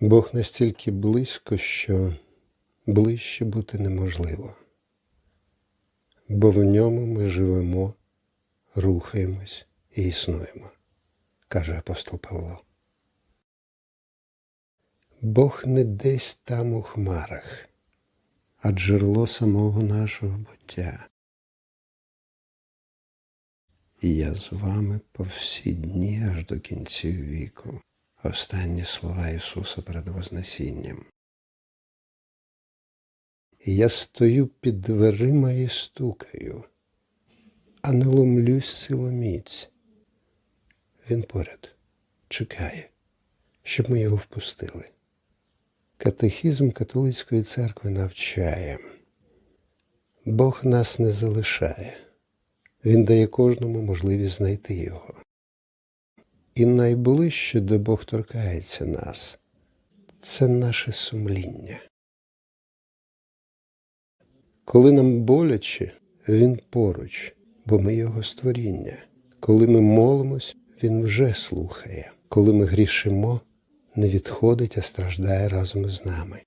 Бог настільки близько, що ближче бути неможливо, бо в ньому ми живемо, рухаємось і існуємо, каже апостол Павло. Бог не десь там у хмарах, а джерело самого нашого буття. І я з вами по всі дні аж до кінців віку. Останні слова Ісуса перед Вознесінням. Я стою під дверима і стукаю, а не ломлюсь силоміць. Він поряд чекає, щоб ми його впустили. Катехізм католицької церкви навчає. Бог нас не залишає. Він дає кожному можливість знайти його. І найближче, де Бог торкається нас, це наше сумління. Коли нам боляче, Він поруч, бо ми Його створіння. Коли ми молимось, Він вже слухає. Коли ми грішимо, не відходить, а страждає разом із нами.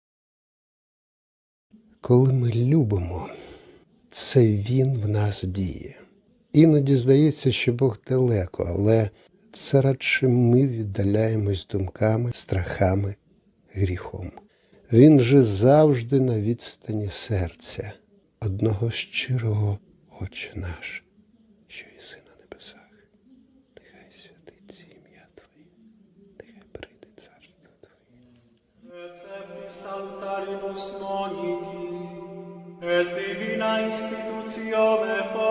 Коли ми любимо, це Він в нас діє. Іноді здається, що Бог далеко, але це радше ми віддаляємось думками, страхами, гріхом. Він же завжди на відстані серця, одного щирого Отче наш, що єси на небесах. Нехай святиться ім'я Твоє, нехай прийде царство Твоє. Recepti salutaribus moniti, et divina institutione formati,